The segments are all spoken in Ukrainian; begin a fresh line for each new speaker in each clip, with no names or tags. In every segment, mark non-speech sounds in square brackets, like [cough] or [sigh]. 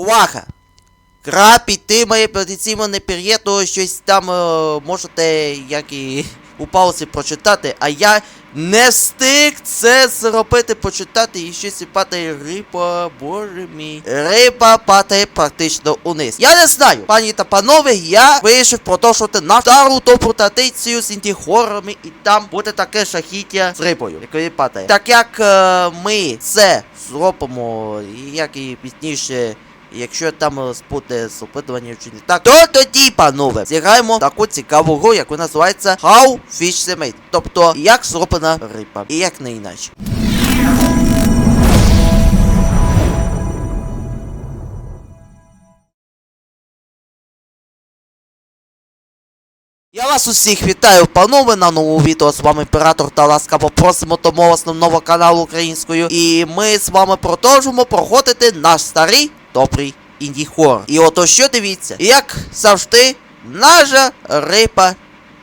Увага! Гра підтримує потенційно неприємно щось там е, можете, як і у паузі прочитати, а я не встиг це зробити, почитати і щось падає риба, боже мій. Риба падає практично униз. Я не знаю, пані та панове, я вирішив продовжувати нашу стару добру традицію з інді-хорорами, і там буде таке шахіття з рибою, якої падає. Так як е, ми це зробимо, як і пізніше. Якщо там буде з опитування чи не так, то тоді, панове, зіграємо таку цікаву гру, яку називається How Fish Made. Тобто, як зроблена риба. І як не іначе. Я вас усіх вітаю, панове, на новому відео. З вами Імператор та ласкаво просимо до мого основного каналу українською. І ми з вами продовжимо проходити наш старий добрий інді-хоррор. І ото що дивіться, як завжди, наша риба,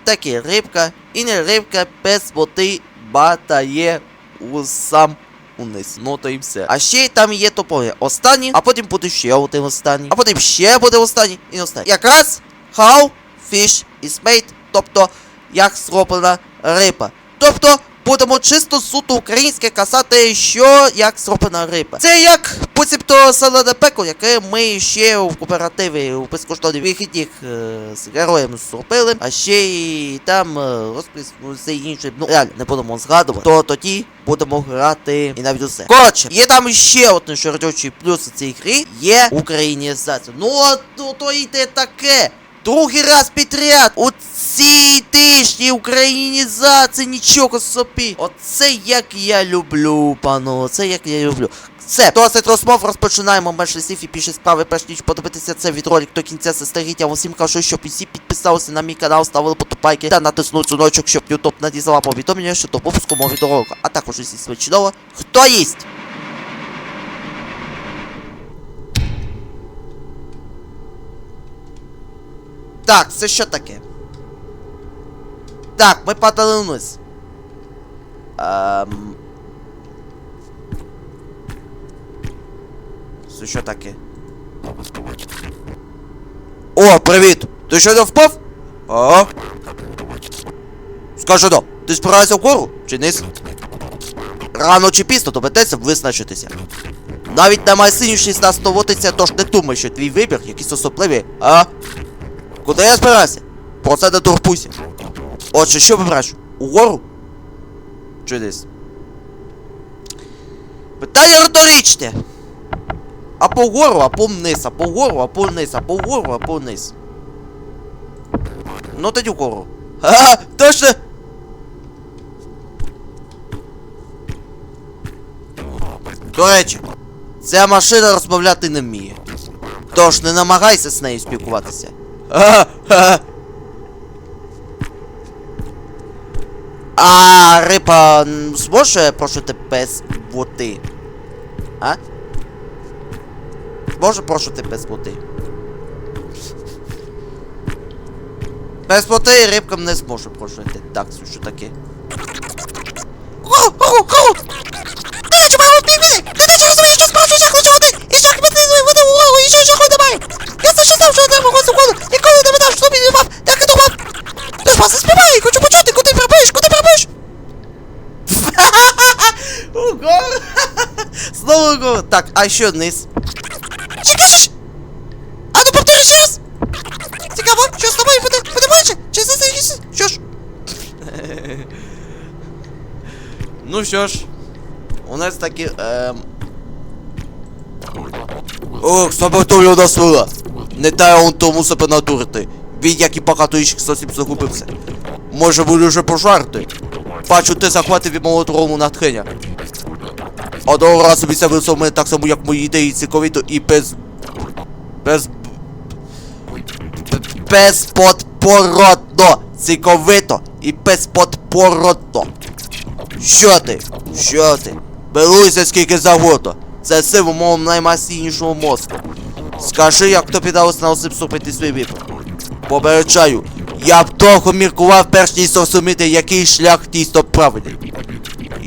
так і рибка, і не рибка без води батає у сам униз. Ну то і все. А ще там є топові останні, а потім буде ще один останній, а потім ще буде останній і останній. Якраз how fish is made, тобто як зроблена риба. Тобто будемо чисто суто українське казати, що як зроблена риба. Це як буцімто салада пеко, яке ми ще в кооперативі у безкоштовних вихідних е, з героєм зробили, а ще й там е, розпис, ну все інше. Ну реально не будемо згадувати. То тоді будемо грати і навіть усе. Коротше, є там ще один широчий плюс цій грі, є українізація. Ну а то, то йде таке. Другий раз підряд у цій тижні українізації нічого собі. Оце як я люблю, пану. Це як я люблю. Все, досить розмов, розпочинаємо менше слів і більше справи, перш ніж подивитися цей відролик до кінця застаріть. Я всім кажу, щоб усі підписалися на мій канал, ставили потопайки та натиснули дзвіночок, щоб YouTube надіслав повідомлення щодо випуску мого відеоролика. А також усі смачного. Хто їсть? Так, це що таке? Так, ми падали вниз. Ем... Це що таке? О, привіт! Ти що не впав? А? Скажи ну, ти збираєшся вгору чи низ? Рано чи пізно доведеться визначитися. Навіть найсильніший з нас доводиться, тож не думай, що твій вибір якийсь особливий, а? Куди я збирався? Про це не турбуйся. Отже, що вибираєш? Угору? Чи десь? Питання риторичне. Або вгору, або вниз, або вгору, або вниз, або вгору, або вниз. Ну тоді вгору. Ага, точно! До речі, ця машина розмовляти не вміє. Тож не намагайся з нею спілкуватися. А риба зможе прошити без води? А? Може прошити без води? Без води рибкам не зможе прожити. Так, що таке? А що низ?
Чекаєш? А ну повтори ще раз! Цікаво, що з тобою буде? Буде більше? Чи засидишся? Що ж? [laughs]
Ну що ж, у нас такі, ем... Ох, нас вела. Не дай он тому себе надурити. Він, як і багато інших зовсім загубився. Може буде вже пожарти? Бачу, ти захватив від мого другому натхнення. Одного разу він з'явився в мене так само, як мої ідеї цікавито і без... Без... Безподпородно! Цікавито і безподпородно! Що ти? Що ти? Белуйся скільки завгодно. Це сила мого наймасивнішого мозку. Скажи, як тобі далося на осип ступити свій вибір. Попереджаю, я б довго міркував перш ніж зрозуміти, який шлях дійсно правильний.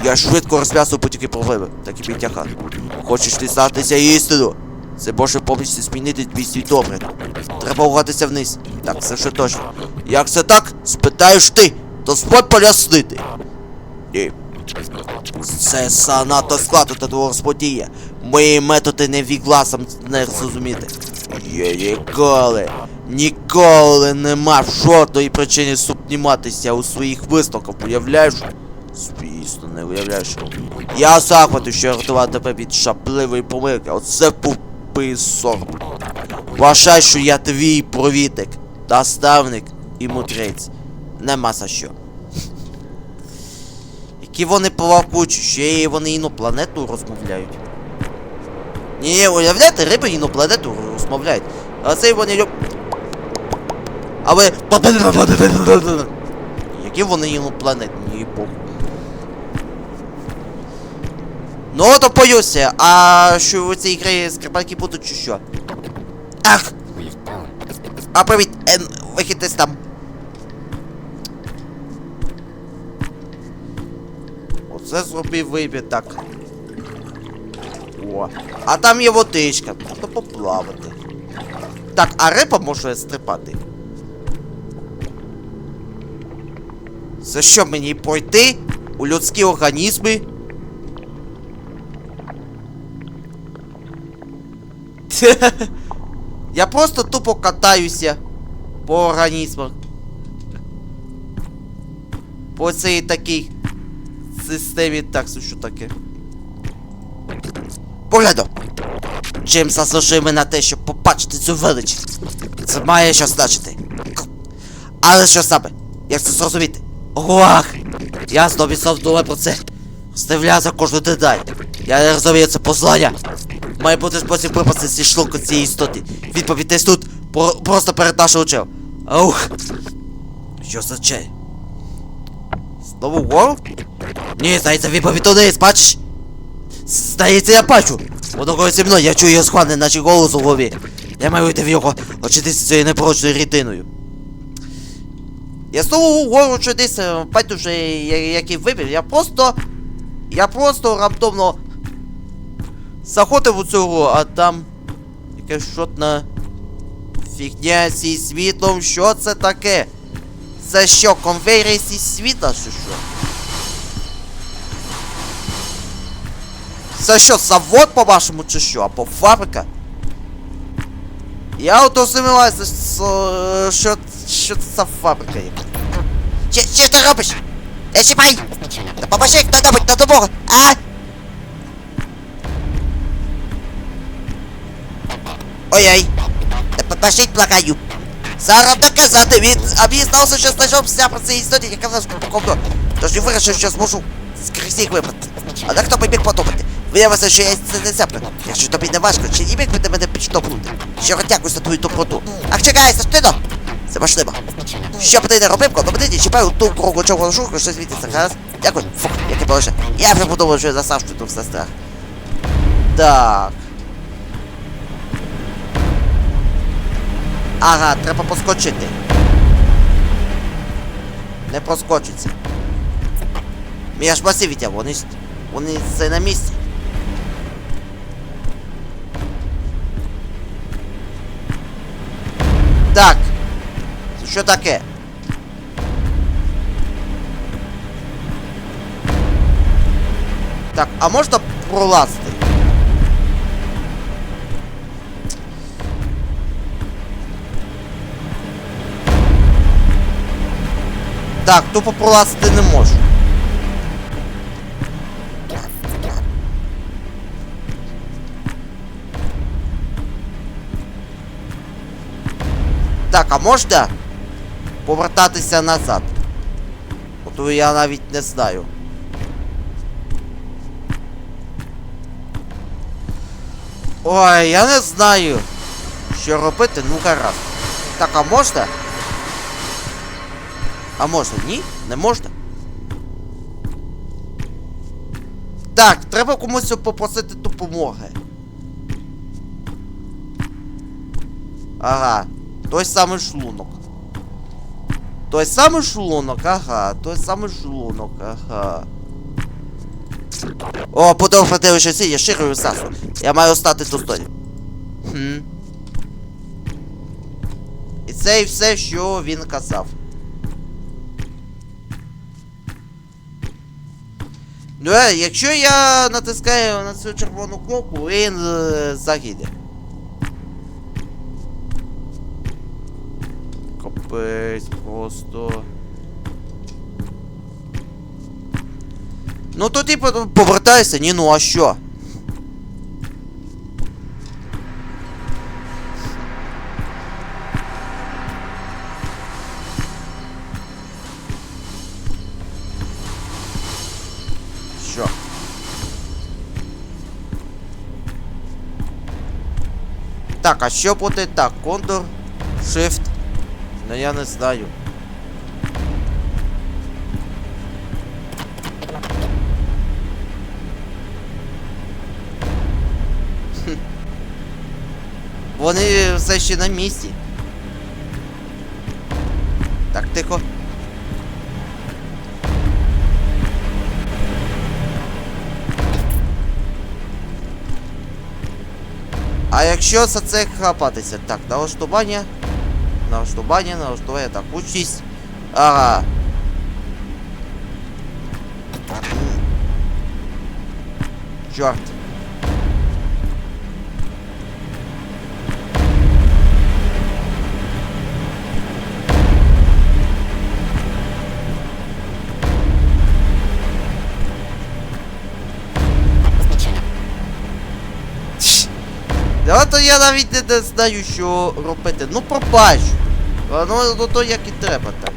Я швидко розв'язую будь-які проблеми, так і підтягати. Хочеш дізнатися істину? Це може повністю змінити твій світогляд. Треба угатися вниз. Так, це ще точно. Як це так? Спитаєш ти, то спой пояснити. Ні. Це занадто складно та твого розподія. Мої методи не вігласом не зрозуміти. Я ніколи, ніколи не мав жодної причини сумніватися у своїх висновках, уявляєш? Звісно, не уявляєш. Я захвату, що рятував тебе від шапливої помилки. Оце був писок. Вважай, що я твій провідник, наставник і мудрець. Нема за що. Які вони плавкучі, ще й вони інопланету розмовляють. Ні, уявляєте, риби інопланету розмовляють. А цей вони лю... А ви... Які вони інопланетні, бог. Ну, то боюся, а що у цій грі скрипальки будуть чи що? Ах! А привіт, ем, вихід десь там. Оце зробив вибір, так. О. А там є водичка, можна поплавати. Так, а риба може стрибати. Це що мені пройти у людські організми? [laughs] Я просто тупо катаюся по організмах. По цій такій системі так, що таке. Погляду! Чим заслужив на те, щоб побачити цю велич. Це має що значити. Але що саме? Як це зрозуміти? Ох! Я знову відсов думаю про це. Стріляю за кожну деталь. Я не розумію це послання. Має бути спосіб випасти зі шлунку цієї істоти. Відповідь десь тут, про- просто перед нашим очем. Аух! Що за чай? Знову вгору? Ні, здається, відповідь туди, бачиш? Здається, я бачу. Воно зі мною, я чую його схване, наче голос у голові. Я маю йти в його очитися цією непорочною рідиною. Я знову вгору чи десь, байдуже, який вибір, я просто. Я просто раптомно заходив у цього, а там якась шотна фігня зі світлом, що це таке? Це що, конвейер зі світла, чи що? Це що, завод по-вашому, чи що? Або фабрика? Я ото сумніваюся, що, що, це за фабрика є.
Що, ти робиш? Не чіпай! Допоможи хто-небудь на допомогу! А? Ой-ой! Допоможіть, благаю!
Зараз доказати він, а він знався, що знайшовся про цій історії, яка нас ковдо. Тож я вирішив, що зможу скрізь їх вибрати. Але хто би міг подумати? Виявилося, що я це не зяплю. Якщо тобі не важко, чи не міг би ти мене підштовхнути? Щиро дякую за твою доброту. Ах, чекай, стино! Це важливо. Що б ти не робив, коли мене не чіпай ту кругу чого шуху, що світиться, гаразд? Дякую. Фух, яке боже. Я вже подумав, що я засав, що тут все страх. Так. Ага, треба поскочити. Не проскочиться. Я ж масив відтяв, вони ж. Вони це на місці. Так. Що таке? Так, а можна пролазити? Так, тупо пролазити не можу. Так, а можна повертатися назад? От я навіть не знаю. Ой, я не знаю. Що робити, ну гаразд. Так, а можна? А можна? Ні? Не можна? Так, треба комусь попросити допомоги. Ага, той самий шлунок. Той самий шлунок, ага, той самий шлунок, ага. О, що ці, я широю сасу. Я маю стати достойним. Хм. І це і все, що він казав. Ну, якщо я натискаю на цю червону кнопку, він е, загине. Капець просто. Ну то типу повертайся, ні, ну а? Що? Так, а що буде так? Контур, Shift. Ну я не знаю. Вони все ще на місці. Так, тихо. А якщо за це хапатися? Так, налаштування. Налаштування, налаштування, так, учість. Ага. Чорт. То я навіть не, знаю, що робити. Ну пробач. Ну, ну то як і треба так.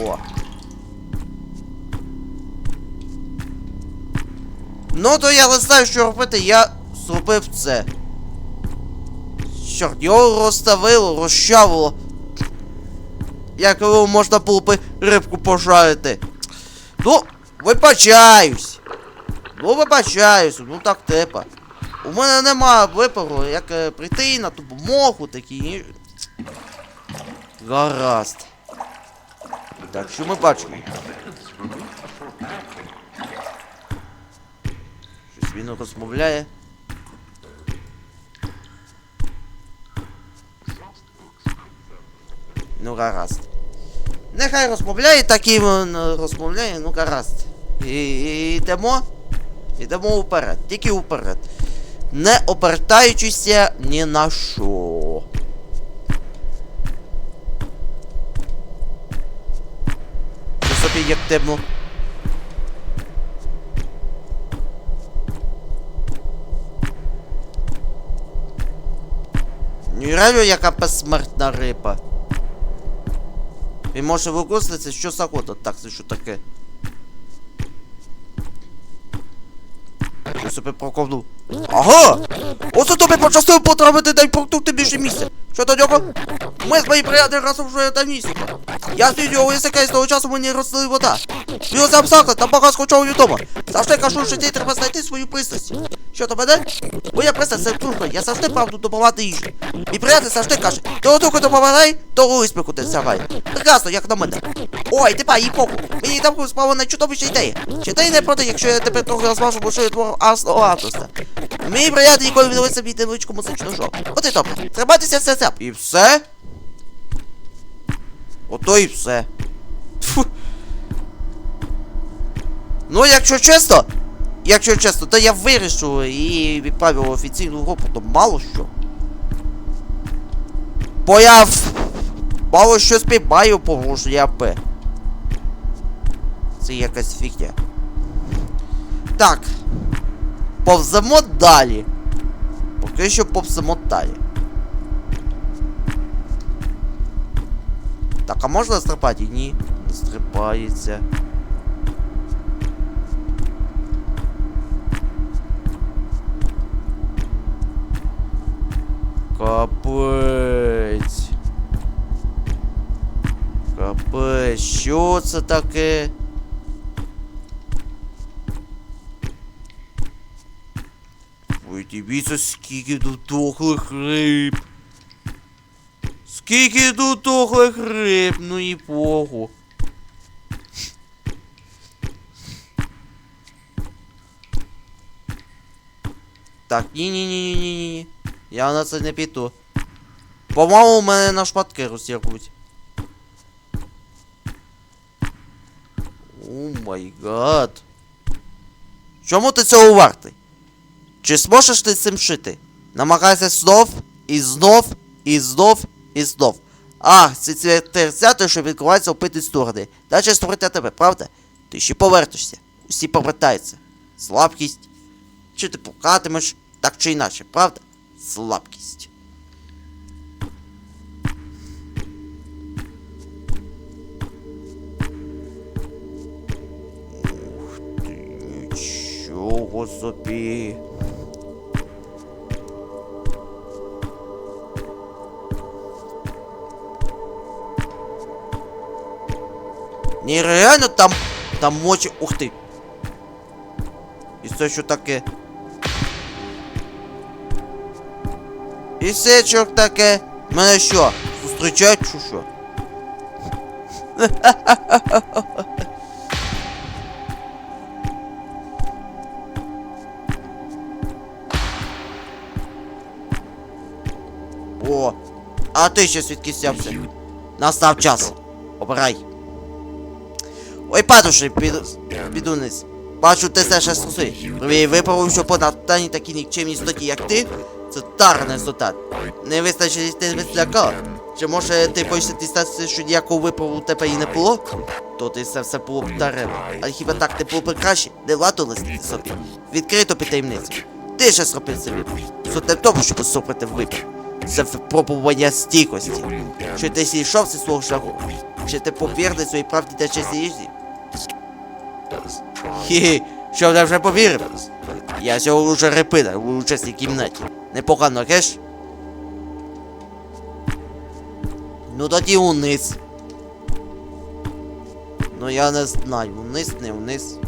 О. Ну то я не знаю, що робити, я зробив це. Чорт, його розставило, розчавило. Як його можна було би рибку пожарити. Ну, вибачаюсь. Ну, вибачаюсь, ну так тепа. У мене нема вибору, як е, прийти на допомогу такі. Гаразд. Так, що ми бачимо? Щось він розмовляє. Ну, гаразд. Нехай розмовляє, так і він е, розмовляє, ну гаразд. І, і йдемо. Йдемо вперед, тільки вперед. Не обертаючися ні на що. Це собі як темно. Реально яка безсмертна риба. Він може використатися що завгодно. Так, це що таке? Я себе проковнув. Ага! Оце тобі почастив потрапити дай продукти більше місця. Що до нього? Ми з моїм приятелем разом вже там місяця. Я його язика і з того часу мені розлили вода. Сам заклад та багато скочов вдома. Завжди кажу, що ти треба знайти свою пристрасть. Що то мене? Моя пристрасть це служба, я завжди правду допомагати їжу. Мій приятель завжди каже, то тільки допомагай, то успіху ти сягай. Прекрасно, як на мене. Ой, ти па, їй похуй. Мені там справа на чудовища ідея. Чи ти не проти, якщо я тебе трохи розважу, бо що я твого артиста? Мій приятель ніколи дивиться собі невеличку музичну шоу. От і добре. Тримайтеся це. І все? Ото і все. Тьфу. Ну, якщо чесно, якщо чесно, то я вирішу і відправив офіційну групу, то мало що. Бо я мало що спіймаю порушення П. Це якась фігня. Так. Повземо далі. Поки що повземо далі. Так, а можна стрибати? Ні, не стрибається. Капець. Капець, що це таке? Ой, дивіться, скільки тут дохлих риб. Скільки тут дохлих риб, ну і богу. Так, ні-ні-ні-ні-ні. Я на це не піду. По-моєму, мене на шматки розірвуть. О май гад. Чому ти цього вартий? Чи зможеш ти цим шити? Намагайся знов, і знов, і знов, і знов. А, це ці терцяти, що відкриваються опити сторони. Даче створити тебе, правда? Ти ще повернешся. Усі повертаються. Слабкість. Чи ти пукатимеш, так чи інакше, правда? Слабкість. Ух ти, нічого собі. Нереально там, там мочі. Ух ти. І це що таке? Що таке? Мене що? Зустрічають чи що? [laughs] О, а ти ще звідки сявся? Настав час. Обирай. Ой, падуши, піду, піду вниз. Бачу, ти все ще. Привій виправив, що понад дані такі нікчемні стоті, як ти, це тарний результат. Не вистачить ти висляка. Чи може ти боїшся дістатися, що ніякого виправу у тебе і не було? То ти все все було б даремно. А хіба так не було б краще? Не листити собі. Відкрито під таємницю. Ти ще зробив собі. Суть не в тому, щоб супити в. Це випробування стійкості. Чи ти зійшов зі свого шляху? Чи ти повірний своїй правді та честі їжі? Хі-хі, що вже повірив? Я сьогодні уже репита у учасній кімнаті. Непогано, кеш? Ну тоді униз. Ну я не знаю, вниз, не вниз.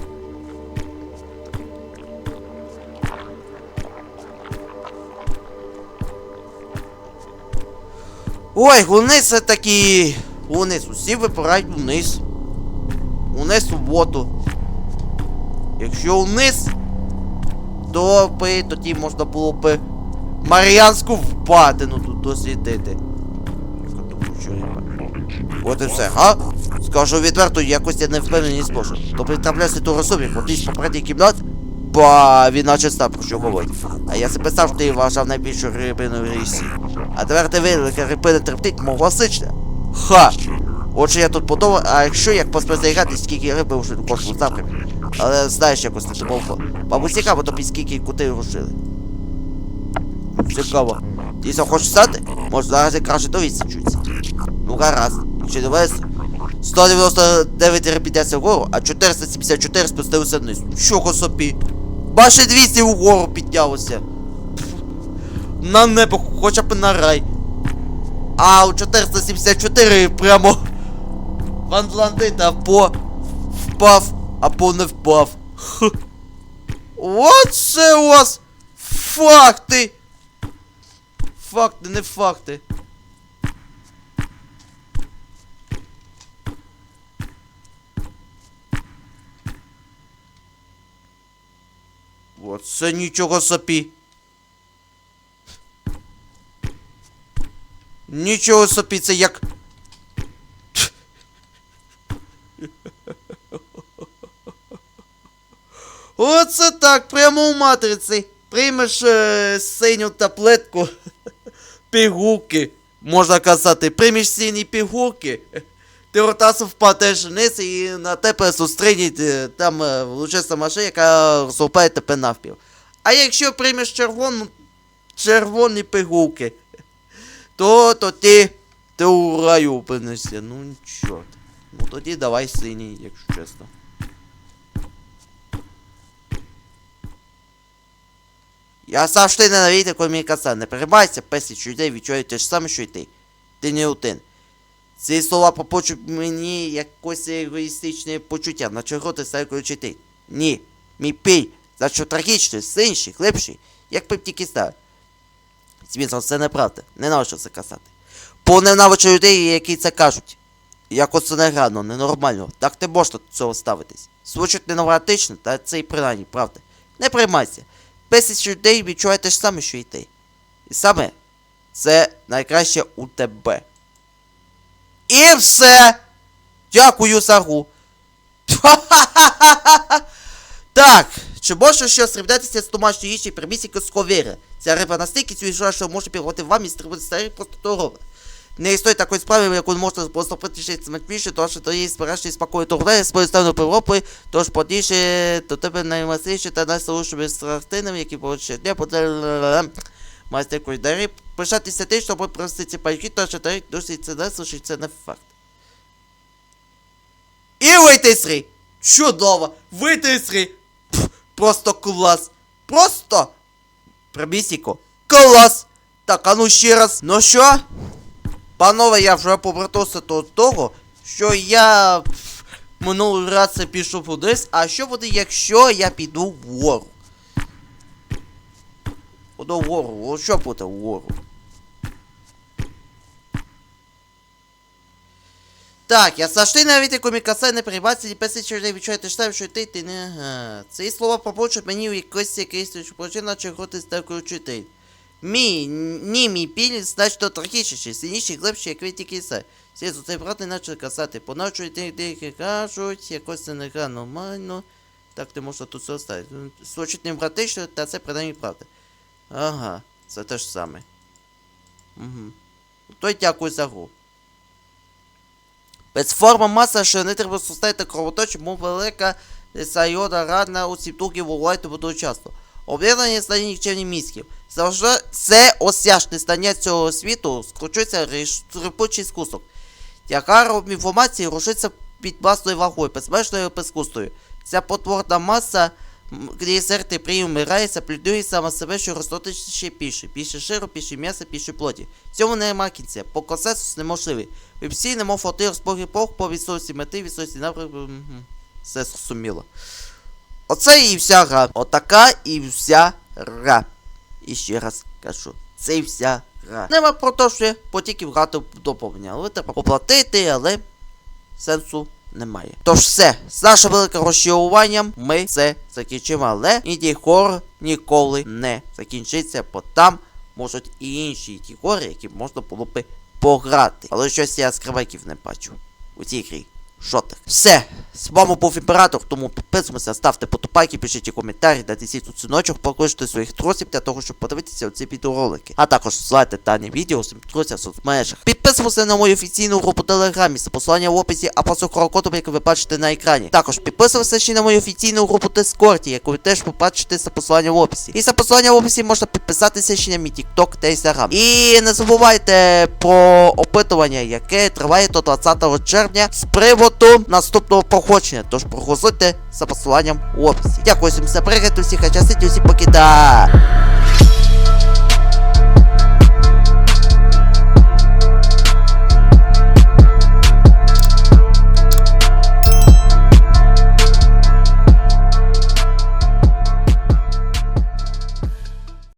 Ой, униз це такі. Униз, усі вибирають униз. Униз у воду. Якщо вниз, то би тоді можна було би Маріанську впадину тут дослідити. От і все, га? Скажу відверто, якось я не впевнений зможу. То притрапляйся ту особі, кудись попередній кімнат, ба він наче знав про що говорить. А я себе завжди вважав найбільшою рибиною в річці. А тепер ти велика рибина трептить мов класична. Ха! Отже, я тут подумав, а якщо як поспостерігати, скільки риби вже у кожному напрямку. Але знаєш, якось не домовко. Мабуть, цікаво тобі скільки кути рушили. Цікаво. Дійсно хочеш стати? Може зараз і краще довідся чується. Ну гаразд. Якщо дивись, 199 репітацій вгору, а 474 спустилися вниз. Чого собі? Баше 200 вгору піднялося. На небо, хоча б на рай. А у 474 прямо в Атлантида або впав, або не впав. Оце у вас факти. Факти, не факти. Оце нічого собі. Нічого собі, це як. Оце так, прямо у матриці. Приймеш е, синю таблетку. Пігулки. Можна казати, приймеш сині пігулки. Ти ротасу впадеш вниз і на тебе зустрінуть е, там е, влучиста машина, яка розлупає тебе навпіл. А якщо приймеш червону, червоні пігулки, то, то ти, ти у раю опинишся. Ну чорт. Ну тоді давай синій, якщо чесно. Я завжди ненавидів комунікація. Не переймайся, песіч людей відчує те ж саме, що й ти. Ти не один. Ці слова попочуть мені якось егоїстичне почуття. На чого ти стає ти? Ні. Мій пій, що трагічний, синший, глибший, як б тільки став. Звісно, це неправда. Ненавиджу це казати. Бо ненавиджу людей, які це кажуть. Якось це неграно, ненормально. Так не можна до цього ставитись. Звучить ненавратично, та це і принаймні правда. Не приймайся. Безліч людей відчуває те ж саме, що і ти. І саме це найкраще у тебе. І все. Дякую за гру. [laughs] Так, чи може щось срівнятися з домашньої їжі примісіки з ковіри? Ця риба настільки свіжа, що може пігувати вам і стрибати старий просто дорога. Не існує такої справи, в яку можна поступити ще смачніше, тому що то є збережний спокою торгує з стану Європи, тож подніше до тебе наймасніше та найсолодшими страхтинами, які получше дня буде майстер кулінарі. Пишатися тим, щоб просто ці пайки, то що дарить досить це не слушай, це не факт. І гри! Чудово! Пф, Просто клас! Просто! Примісіко! Клас! Так, а ну ще раз. Ну що? Панове, я вже повернувся до того, що я минулий раз пішов кудись, а що буде, якщо я піду вгору? Буду вгору, що буде вгору? Так, я завжди навіть комікасе не приймається і після чого не відчуєте штаб, що ти, ти не ага. Ці слова побочать мені в якось якийсь причина, чого ти став учитель. Мій, ні, мій піль значно трагічніший, сильніший, глибший, як ви тільки все. Всі цей брат не почали казати, поначують деякі кажуть, якось це не гра нормально. Так не можна тут все оставити. Звучить не братично, та це принаймні правда. Ага, це те ж саме. Угу. То й дякую за гру. Безформа маса, що не треба составити кровоточі, мов велика сайода рана у сімтуки волайте буду часто. Об'єднання стає нікчемні мізків. Завжди це осяжне стання цього світу скручується рипучий скусок. Яка інформації рушиться під масною вагою, безмежною безкустою. Ця потворна маса, м, де серце приумирає, заплідує сама себе, що ростати ще більше. Більше ширу, більше м'яса, більше плоті. Цьому нема кінця, бо консенсус неможливий. Ви всі немов фоти розпоги Бог по відсоці мети, відсоці напрямку. Все зрозуміло. Оце і вся гра. Отака і вся гра. І ще раз кажу, це і вся гра. Нема про те, що потільки грати доповнення. Але треба поплатити, але сенсу немає. Тож все, з нашим великим розчаруванням ми це закінчимо, але інді хор ніколи не закінчиться, бо там можуть і інші ті гори, які можна було би пограти. Але щось я скривайків не бачу у цій грі. Жодних. Все, з вами був імператор, тому підписуйтеся, ставте потопайки, пишіть коментарі, натисніть у дзвіночок, покличте своїх друзів для того, щоб подивитися оці відеоролики. А також слайте дані відео своїм друзям в соцмережах. Підписуйтеся на мою офіційну групу Телеграмі за посилання в описі або за QR-кодом, який ви бачите на екрані. Також підписуйтеся ще на мою офіційну групу Дискорді, яку ви теж побачите за посилання в описі. І за посилання в описі можна підписатися ще на мій TikTok та Instagram. І не забувайте про опитування, яке триває до 20 червня з приводу наступного проходження. Тож проголосуйте за посиланням в описі. Дякую всім за перегляд, усіх а часить, усіх покида.